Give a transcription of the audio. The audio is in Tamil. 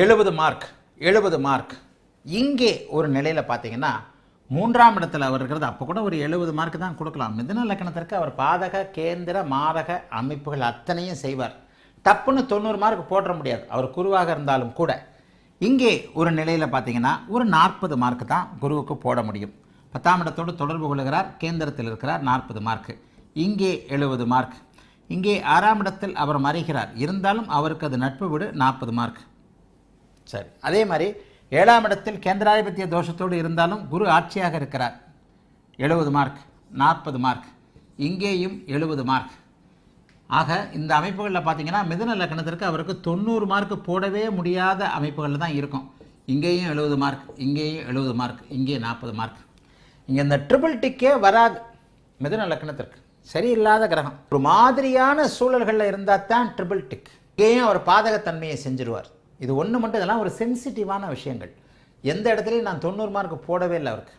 எழுபது மார்க் எழுபது மார்க் இங்கே ஒரு நிலையில் பார்த்தீங்கன்னா மூன்றாம் இடத்துல அவர் இருக்கிறது அப்போ கூட ஒரு எழுபது மார்க் தான் கொடுக்கலாம். மிதன லக்கணத்திற்கு அவர் பாதக கேந்திர மாதக அமைப்புகள் அத்தனையும் செய்வார். டப்புன்னு தொண்ணூறு மார்க் போட முடியாது. அவர் குருவாக இருந்தாலும் கூட. இங்கே ஒரு நிலையில் பார்த்தீங்கன்னா ஒரு நாற்பது மார்க் தான் குருவுக்கு போட முடியும். பத்தாம் இடத்தோடு தொடர்பு கொள்கிறார் கேந்திரத்தில் இருக்கிறார் நாற்பது மார்க் இங்கே எழுபது மார்க் இங்கே ஆறாம் இடத்தில் அவர் மறைகிறார். இருந்தாலும் அவருக்கு அது நட்பு விடு நாற்பது மார்க் சரி. அதே மாதிரி ஏழாம் இடத்தில் கேந்திராதிபத்திய தோஷத்தோடு இருந்தாலும் குரு ஆட்சியாக இருக்கிறார். எழுபது மார்க் நாற்பது மார்க். இங்கேயும் எழுபது மார்க். ஆக இந்த அமைப்புகளில் பார்த்தீங்கன்னா மிதுன லக்னத்திற்கு அவருக்கு தொண்ணூறு மார்க் போடவே முடியாத அமைப்புகளில் தான் இருக்கும். இங்கேயும் எழுபது மார்க் இங்கேயும் எழுபது மார்க் இங்கே நாற்பது மார்க். இங்கே இந்த ட்ரிபிள் டிக்கே வராது மிதுன லக்னத்திற்கு சரியில்லாத கிரகம். ஒரு மாதிரியான சூழல்களில் இருந்தால் தான் ட்ரிபிள் டிக் இங்கேயும் அவர் பாதகத்தன்மையை செஞ்சிருவார். இது ஒன்று மட்டும் இதெல்லாம் ஒரு சென்சிட்டிவான விஷயங்கள். எந்த இடத்துலையும் நான் தொண்ணூறு மார்க் போடவே இல்லை அவருக்கு.